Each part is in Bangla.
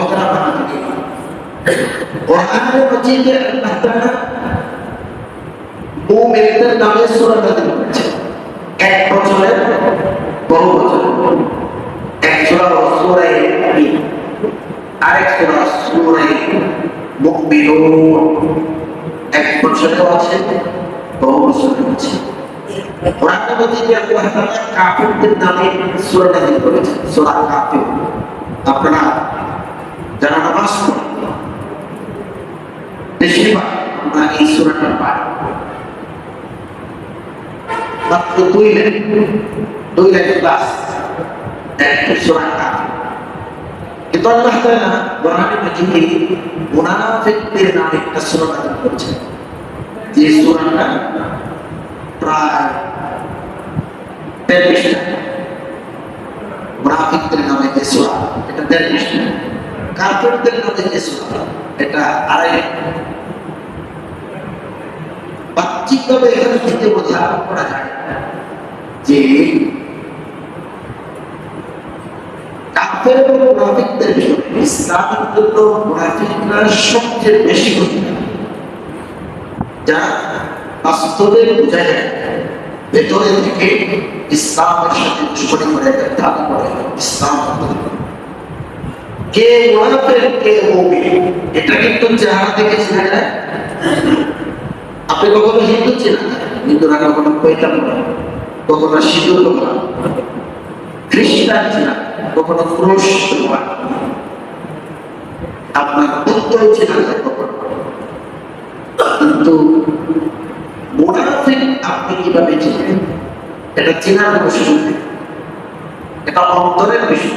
কথা কোরআনের মজিদে আল্লাহ তাআলা এক বছরের বড় বছর এক সূরা আছে বড় বছরেও আছে কোরআনের মজিদে আল্লাহ তাআলা কাফিরদের নামে আপনারা যারা নামাজ পড়েন বেশিরভাগ আমরা এই সুরাটা পাই মাত্র দুই দুই ক্লাস মুনাফিকদের নামে যে সূরাটা প্রায় পৃষ্ঠা মুনাফিকদের নামে যে এটা দেড় কাফেরদের নামে যে এটা আড়াই বাহ্যিকভাবে এখান থেকে বোঝা করা যায় যে ইসলামের সবচেয়ে বেশি যা বাস্তবে বোঝা যায়, ভেতরে থেকে ইসলামের সাথে করে করে ইসলাম কে মুনাফিক কে মুমিন? এটা কিন্তু চেহারা থেকে চেনা যায়? আপনি কখনো হিন্দু চেনা যায় হিন্দুরা কখনো পৈতাম করে কখনো সিঁদুর লোকা খ্রিস্টান চেনা কখনো ক্রোশ লোকা আপনার উত্তর চেনা যায় কিন্তু মোনাফিক আপনি কীভাবে চিনবেন এটা চেনার নেই। এটা অন্তরের বিষয়।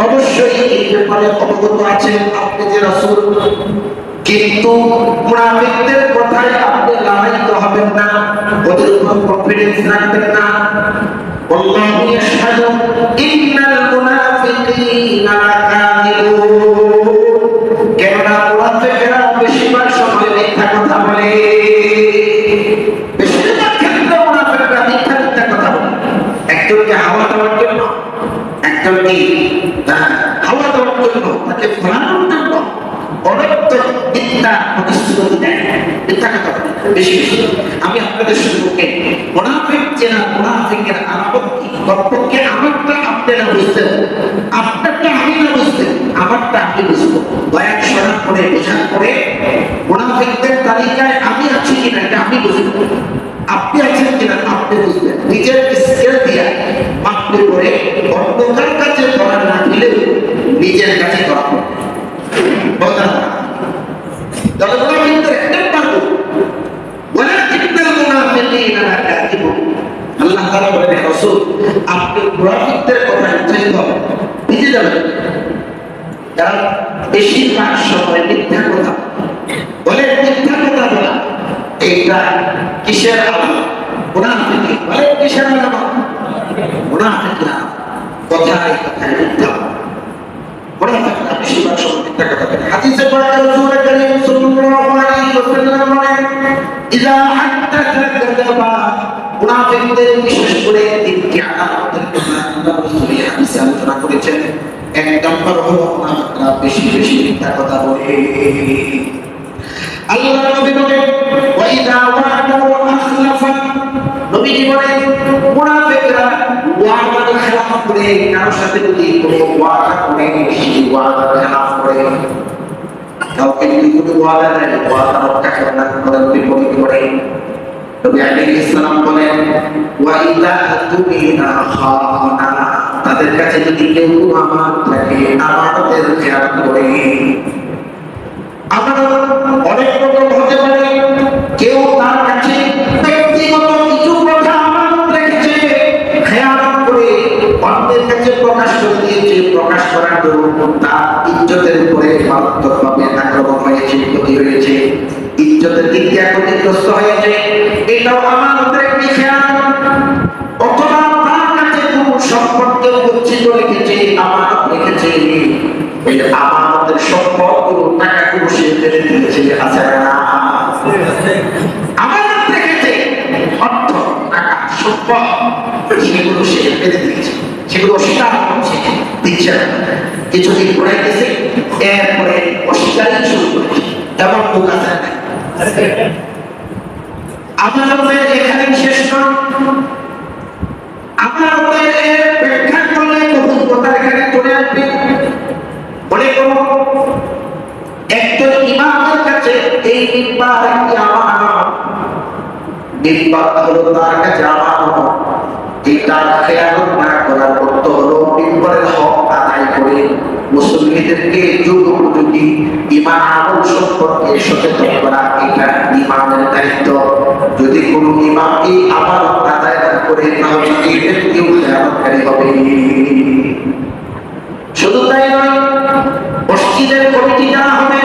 অবশ্যই এই ব্যাপারে অবগত আছেন আপনি যে রাসূল কিন্তু মুনাফিকদের কথায় আপনি লালায়িত হবেন না ওদের উপর কনফিডেন্স রাখবেন না والله يشهد إن المنافقين لكاذبون তাকে ফলানোর জন্য বেশি আমি আপনাদের সম্মুখে মুনাফিকদের কথা উচ্চারিত হবে। বুঝে যাবেন কারণ বেশিরভাগ সময় মিথ্যা কথা। বলে মিথ্যা কথা বলা, এইটা কিসের মুনাফিকি। বলে কিসের আলামত? মুনাফিকি কথায় কথায় মিথ্যা কথা ইজা বিশেষ করে আলোচনা করেছেন এক নম্বর হলো মুনাফিকরা বেশি বেশি মিথ্যা কথা বলে আল্লাহ নবী বলেন ওয়াইদা ওয়াদা নবীজি বলেন মুনাফিকরা ওয়াদার খেলাফ করে কারোর সাথে যদি কোনো ওয়াদা করে সেই ওয়াদার খেলাফ করে কাউকে যদি কোনো ওয়াদা দেয় ওয়াদা রক্ষা করে না করার বিপরীত করে খানা তাদের কাছে যদি কেউ আমানত থাকে আমানতের খেয়াল করে। আমানত অনেক রকম হতে পারে, কেউ তার কাছে ব্যক্তিগত কিছু কথা আমানত রেখেছে খেয়ালত করে অন্যের কাছে প্রকাশ করে প্রকাশ করার দরুন তার ইজ্জতের উপরে মারাত্মকভাবে আক্রমণ হয়েছে, ক্ষতি হয়েছে। ইজ্জতের দিক দিয়ে ক্ষতিগ্রস্ত হয়েছে। এটাও আমানতের একটি খেয়াল অথবা তার কাছে কোন সম্পর্কে গচ্ছিত রেখেছে আমানত রেখেছে এই আমানতের সম্পদগুলো টাকাগুলো সে ফেলে দিয়েছে, আছে না? রেখেছে অর্থ, টাকা, সম্পদ, সেগুলো সে ফেলে দিয়েছে। সেগুলো অস্বীকার করছে। দিচ্ছে কিছুদিন পরে এরপরে অস্বীকারই শুরু করেছে। এমন লোক আছে না। আমানতের এখানে শেষ নয় আমানতের এর ব্যাখ্যা করলে বহু কথা এখানে চলে আসবে। মনে করো একজন ইমামের কাছে এই মিম্বার একটি আমানত মিম্বার হলো তার কাছে আমানত এটা খেয়াল না করার অর্থ হলো মিম্বরের হক করে। মুসলিমদেরকে যুগ উপযোগী ইমান আমল সম্পর্কে সচেতন করা, এটা ইমামের দায়িত্ব। যদি কোনো ইমামকে আমানত আদায় না করে, তাহলে এই ব্যক্তিও খেয়ালকারী হবে। শুধু তাই নয়, মসজিদের কমিটি যারা হবে,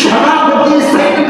সভাপতি, সেক্রেটারি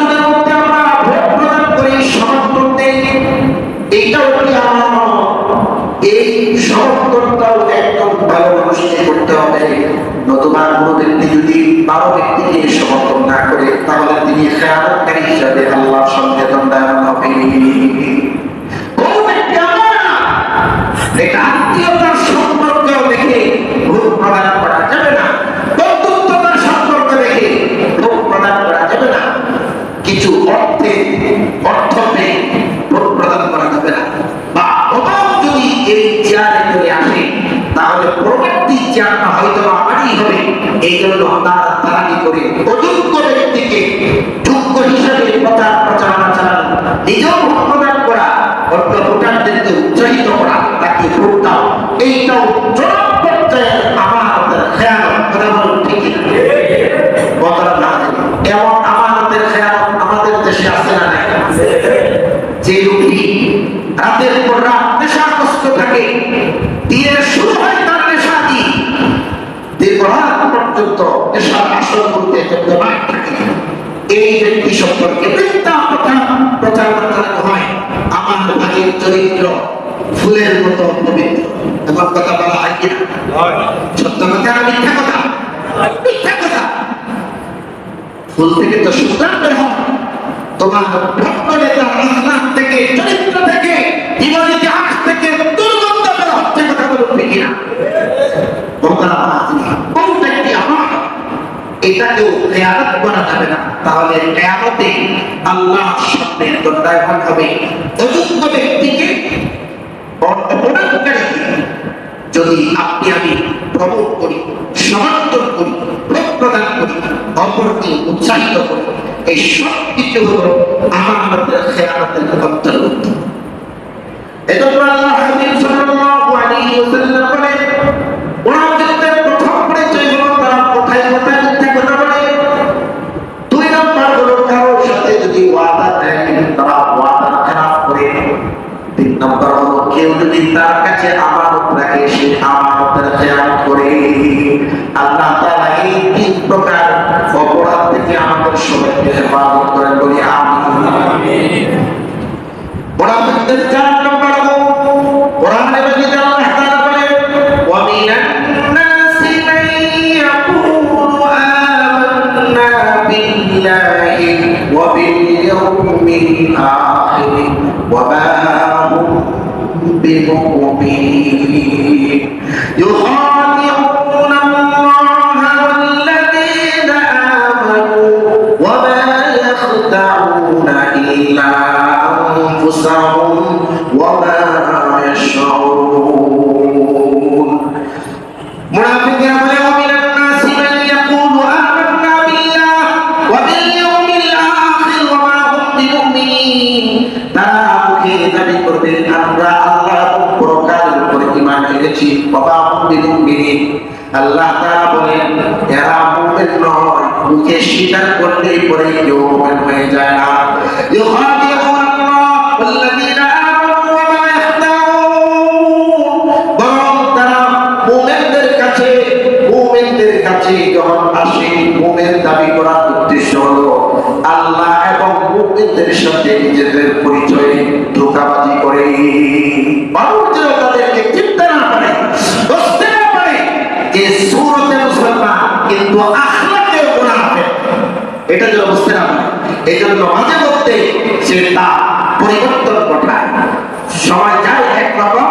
বারো ব্যক্তিকে সমর্থন না করে তাহলে তিনি খেয়ালকারী হিসাবে আল্লাহর সঙ্গে এই ব্যক্তি সম্পর্কে মিথ্যা কথা প্রচারণা চালানো হয়। আমার ভাগের চরিত্র ফুলের মতো পবিত্র। এমন কথা বলা হয় কিনা? সত্য কথা না মিথ্যা কথা? মিথ্যা কথা। ফুল থেকে তো সুন্দর বের হয়। তোমার ভক্ত নেতা আখলাক থেকে চরিত্র থেকে জীবন ইতিহাস থেকে দুর্গন্ধ বের হচ্ছে কথা বন্ধুরা কোন? যদি আপনি আমি প্রমোট করি সমর্থন করি, ভোট প্রদান করি অপরকে উৎসাহিত করি, এই সব কিছু হলো আমাদের খেয়ালতের অন্তর্ভুক্ত। এজন্য আল্লাহ হাবিব সাল্লাল্লাহু আলাইহি ওয়াসাল্লাম বলেন মুনাফিকদের তিন নম্বর হলো, কেউ যদি তার কাছে আমানত রাখে, সে আমানত আল্লাহ তাআলা এই তিন প্রকার অপরাধ থেকে আমাদের সবাইকে হেফাজত করেন বলি, আমিন। মুনাফিকদের চার নম্বর কোরআনে মাজিদে আল্লাহ তাআলা বলেন ওয়া মিনান নাসি মান ইয়াকুলু আমান্না বিল্লাহি ওয়া বিল ইয়াউমিল আখির, ওয়া মা بمؤمنين يخادعون الله والذين آمنوا وما يخدعون إلا أنفسهم করলেই পরে কেউ মুমিন হয়ে যায় না। জন্য মাঝে মধ্যে সে তা পরিবর্তন ঘটায়। সময় যায় একরকম,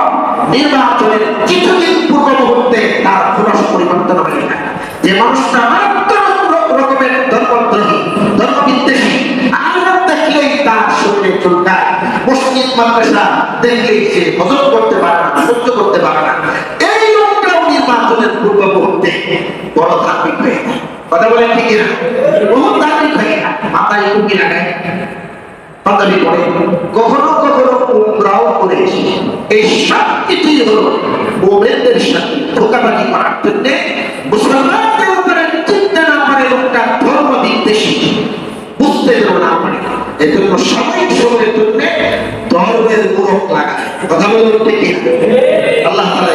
নির্বাচনের কিছুদিন পূর্ব মুহূর্তে তার পুনঃ পরিবর্তন হয়ে যায়। যে মানুষটা মারাত্মক রকমের ধর্মদ্রোহী, ধর্মবিদ্বেষী আলোক দেখলেই তার শরীরে চুলকায়। দেখলেই সে হজম করতে পারে না, সহ্য করতে পারে না। এই লোকটাও নির্বাচনের পূর্ব মুহূর্তে বড় ধার্মিক হয়ে যায়। কথা বলেন ঠিক না হয়ে মাথায় পাঞ্জাবি পরে। কখনো কখনো উমরাও করে এই করার মুসলমানদের উপরে চিন্তা না লোকটা ধর্ম বিদ্বেষী বুঝতে যেন না পারে এজন্য সবাই জন্য ধর্মের মুরক লাগায় কথা ঠিক? আল্লাহ তাআলা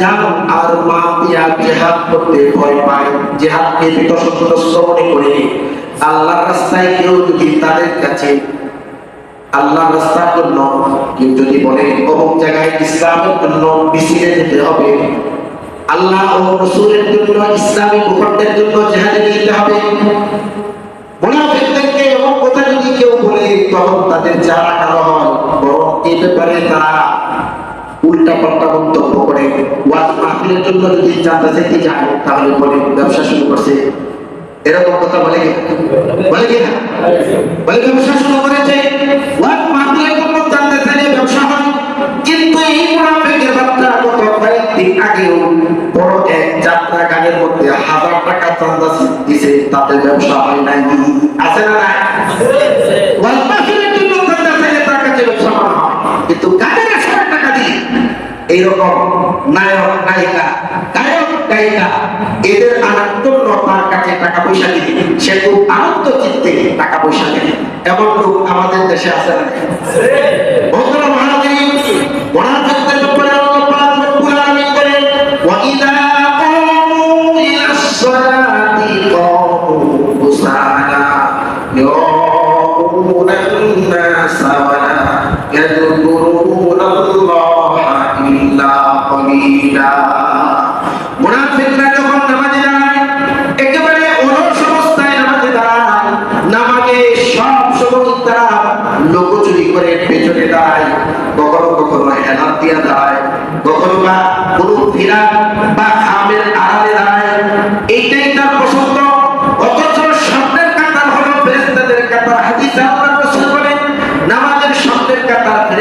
যান আর মা দিয়া জিহাদ করতে ভয় পায়। জিহাদকে বিতর্কগ্রস্ত মনে করে আল্লাহ রাস্তায় কেউ যদি তাদের কাছে আল্লাহ রাস্তার জন্য, কেউ যদি বলে অমুক জায়গায় ইসলামের জন্য মিছিলে যেতে হবে, আল্লাহ ও রসুলের জন্য, ইসলামী ভূখণ্ডের জন্য জেহাদে যেতে হবে। মুনাফিকদেরকে এমন কথা যদি কেউ বলে, তখন তাদের যারা কারও হয়, বরং এই ব্যাপারে তারা উল্টা পাল্টা করে। ওয়াজ মাহফিলের জন্য যদি চাঁদা চাইতে যায়, তাহলে বলে ব্যবসা শুরু করছে। এরকম কথা বলে বলে কি? বলে ব্যবসা শুরু করেছে। ওয়াজ মাহফিলের জন্য চাঁদা চাইলে ব্যবসা হয়। কিন্তু এই মুনাফিকের বাচ্চা গত কয়েকদিন আগেও বড় এক যাত্রা গানের মধ্যে হাজার টাকা চাঁদা দিছে, তাতে ব্যবসা হয় নাই। আছে না নাই ওয়াজ মাহফিলের জন্য চাঁদা চাইলে তার কাছে ব্যবসা করা হয় কিন্তু কাদের একশো টাকা দিয়ে এইরকম নায়ক নায়িকা গায়ক গায়িকা এদের আনার জন্য তার কাছে টাকা পয়সা দিবে সে খুব আনন্দ চিত্তে টাকা পয়সা দেবে এমন লোক আমাদের দেশে আছে না বন্ধুরা মহানগরী মোনাফিকদের ব্যাপারে আল্লাহ পাক রব্বুল আলামিন বলেন ওয়া ইযা ক্বামু ইলাস সালাতি ক্বামু কুসালা يراؤون الناس ولا يذكرون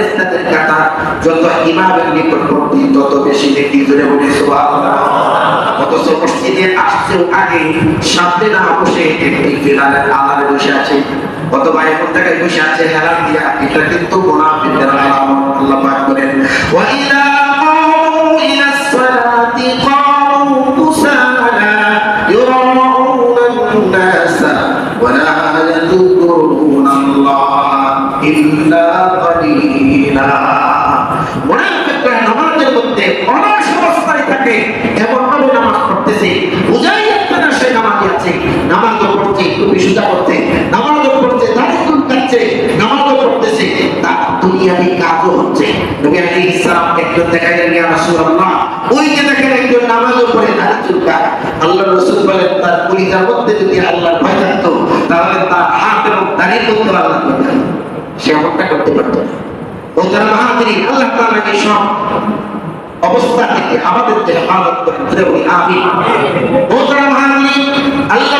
ফেরেস্তাদের কাতা যত ইমামের নিকটবর্তী, তত বেশি নেকি জুড়ে বলে অথচ মসজিদে আসতেও আগে সামনে না বসে একটি বিলালের আলারে বসে আছে। অথবা এমন জায়গায় বসে আছে, হেলান দিয়া, এটা কিন্তু গোলাপ ওয়া সুজা করছে নামাজও পড়ছে দাড়ি কাটছে নামাজও পড়তেছে তার দুনিয়াবি কাজও হচ্ছে। নবী আলাইহিস সালাম একজন দেখাইলেন, ইয়া রাসূলুল্লাহ, ওই যে দেখেন একজন নামাজও পড়ে দাড়ি চুল কাট আল্লাহ রাসূল বলেন, তার কলিজার মধ্যে যদি আল্লাহর ভয় থাকতো, তাহলে তার হাত এবং দাড়ি করতে আল্লাহ করতেন। সে এমনটা করতে পারতো না। ও তার মাহাতিরি আল্লাহ তাআলাকে সব অবস্থা থেকে আমাদেরকে হেফাজত করেন বলি আমিন। ও তার মাহাতিরি আল্লাহ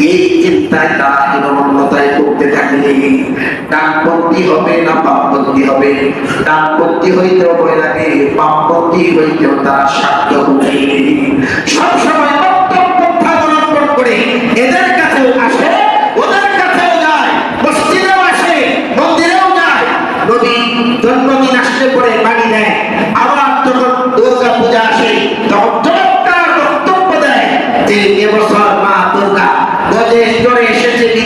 এই চিন্তায় করতে ডানপন্থী হবে না বামপন্থী হবে? ডানপন্থী হইতেও ভয় লাগে বামপন্থী হইতেও তারা সাধ্য সবসময় করে। এদের কাছেও আসে ওদের কাছেও যায় মসজিদেও আসে মন্দিরেও যায় নবী জন্মদিন আসলে পরে বাড়ি দেয় আবার যখন দুর্গা পূজা আসে তখন চমৎকার বক্তব্য দেয় যে এবছর মা দুর্গা গজে জ্বরে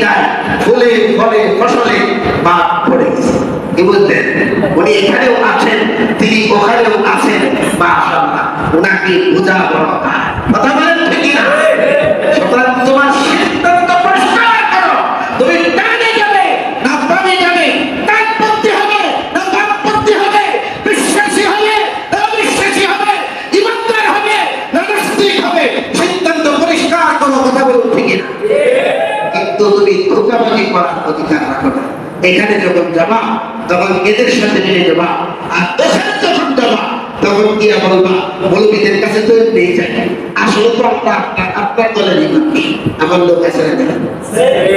এসেছে ফুলে ফলে ফসলে বা পড়ে গেছে। কি বলতেন উনি এখানেও আছেন তিনি ওখানেও আছেন বা উনাকে বোঝা বড় কথা। কথা বলেন ঠিক না সুতরাং তোমার সিদ্ধান্ত পরিষ্কার করো তুমি ডানে যাবে না বামে যাবে ডানপন্থী হবে না বামপন্থী হবে বিশ্বাসী হবে না অবিশ্বাসী হবে ইমানদার হবে না নাস্তিক হবে সিদ্ধান্ত পরিষ্কার করো কথা বলুন ঠিক না কিন্তু তুমি ধোকাবাজি করার অধিকার রাখো না। এখানে যখন যাবা, তখন এদের সাথে মিলে যাবা। আর ওখানে যখন যাবা, তখন কি বলবা? মৌলবীদের কাছে তো নেই যায় আসলে তো আপনার আপনার আপনার মানুষ আমার লোক আছে না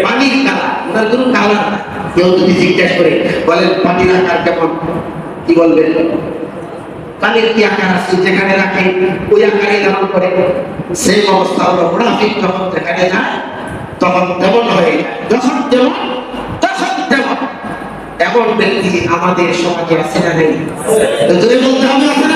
পানির কালা ওনার কোনো কালার না। কেউ যদি জিজ্ঞেস করে, বলেন, পানির আকার কেমন? কি বলবেন? কি আকার যেখানে রাখে ওই আকারে ধারণ করে। সেই অবস্থা হলো মুনাফিক যখন যেখানে যায় তখন তেমন হয়ে, যখন যেমন তখন তেমন এমন ব্যক্তি আমাদের সমাজে আছে না নেই? বলতে হবে